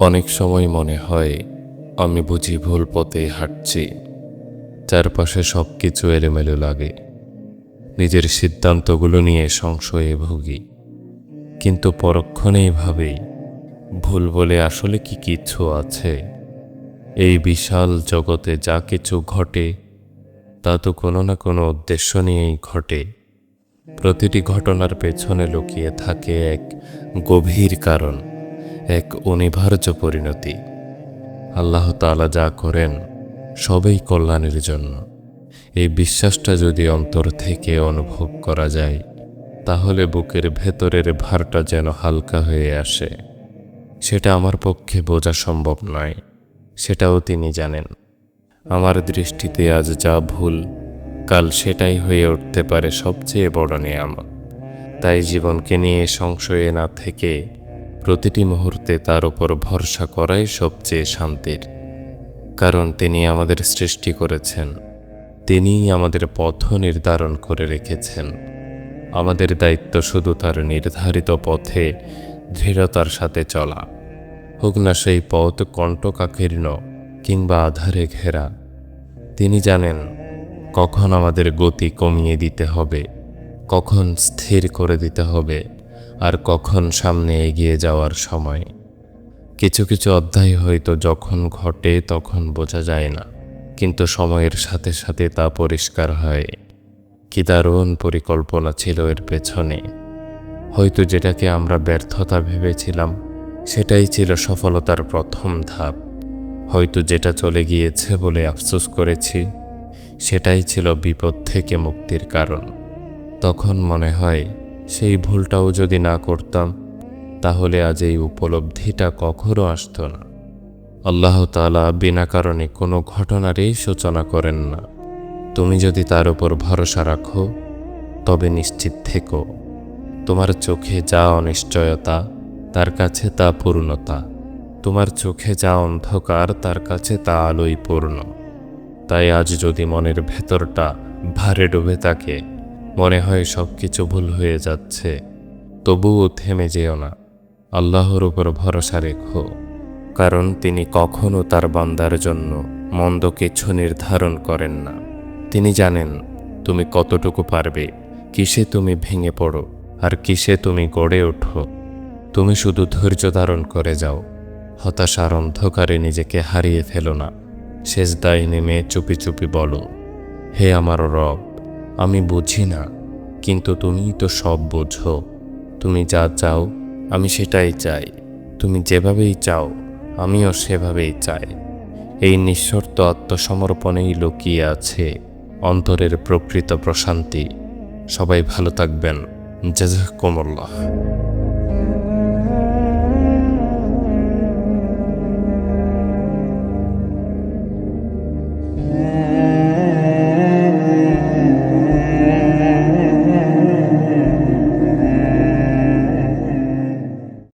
অনেক সময় মনে হয়, আমি বুঝি ভুল পথে হাঁটছি। চারপাশে সব কিছু এলোমেলো লাগে। নিজের সিদ্ধান্তগুলো নিয়ে সংশয়ে ভুগি। কিন্তু পরক্ষণেই ভাবি, ভুল বলে আসলে কি কিছু আছে? এই বিশাল জগতে যা কিছু ঘটে, তা তো কোনো না কোনো উদ্দেশ্য নিয়েই ঘটে। প্রতিটি ঘটনার পেছনে লুকিয়ে থাকে এক গভীর কারণ, এক অনিবার্য পরিণতি। আল্লাহ তাআলা যা করেন, সবই কল্যাণের জন্য। এই বিশ্বাসটা যদি অন্তর থেকে অনুভব করা যায়, তাহলে বুকের ভেতরের ভারটা যেন হালকা হয়ে আসে। সেটা আমার পক্ষে বোঝা সম্ভব নয়, সেটাও তিনি জানেন। আমার দৃষ্টিতে আজ যা ভুল কাল সেটাই হয়ে উঠতে পারে সবচেয়ে বড় নিয়ামত। তাই জীবনকে নিয়ে সংশয়ে না থেকে প্রতিটি মুহূর্তে তার উপর ভরসা করাই সবচেয়ে শান্তির। কারণ তিনি আমাদের সৃষ্টি করেছেন। তিনিই আমাদের পথ নির্ধারণ করে রেখেছেন। আমাদের দায়িত্ব শুধু তার নির্ধারিত পথে দৃঢ়তার সাথে চলা। হোক না সেই পথ কণ্টকাকীর্ণ কিংবা আধারে ঘেরা। তিনি জানেন কখন আমাদের গতি কমিয়ে দিতে হবে, কখন স্থির করে দিতে হবে, আর কখন সামনে এগিয়ে যাওয়ার সময়। কিছু কিছু অধ্যায় হয়তো যখন ঘটে তখন বোঝা যায় না, কিন্তু সময়ের সাথে সাথে তা পরিষ্কার হয়। কি দারুণ পরিকল্পনা ছিল এর পেছনে। হয়তো যেটাকে আমরা ব্যর্থতা ভেবেছিলাম, সেটাই ছিল সফলতার প্রথম ধাপ। হয়তো যেটা চলে গিয়েছে বলে আফসোস করেছি সেটাই ছিল বিপদ থেকে মুক্তির কারণ। তখন মনে হয়, সেই ভুলটাও যদি না করতাম, তাহলে আজ এই উপলব্ধিটা কখনো আসতো না। আল্লাহ তাআলা বিনা কারণে কোনো ঘটনারই সূচনা করেন না। তুমি যদি তার উপর ভরসা রাখো, তবে নিশ্চিত থেকো। তোমার চোখে যা অনিশ্চয়তা, তার কাছে তা পূর্ণতা। তোমার চোখে যা অন্ধকার, তার কাছে তা আলোই পূর্ণ। তাই আজ যদি মনের ভেতরটা ভারে ডুবে থাকে, মনে হয় সব কিছু ভুল হয়ে যাচ্ছে, তবুও থেমে যেও না। আল্লাহর উপর ভরসা রেখো, কারণ তিনি কখনো তার বান্দার জন্য মন্দ কিছু নির্ধারণ করেন না। তিনি জানেন তুমি কতটুকু পারবে, কিসে তুমি ভেঙে পড়ো, আর কিসে তুমি গড়ে ওঠো। তুমি শুধু ধৈর্য ধারণ করে যাও, হতাশার অন্ধকারে নিজেকে হারিয়ে ফেলো না। শেষ দায় নেমে চুপি চুপি বলো, হে আমার রব, আমি বুঝি না, কিন্তু তুমিই তো সব বোঝো। তুমি যা চাও, আমি সেটাই চাই। তুমি যেভাবেই চাও, আমিও সেভাবেই চাই। এই নিঃশর্ত আত্মসমর্পণেই লুকিয়ে আছে অন্তরের প্রকৃত প্রশান্তি। সবাই ভালো থাকবেন। জাজাকুমুল্লাহ।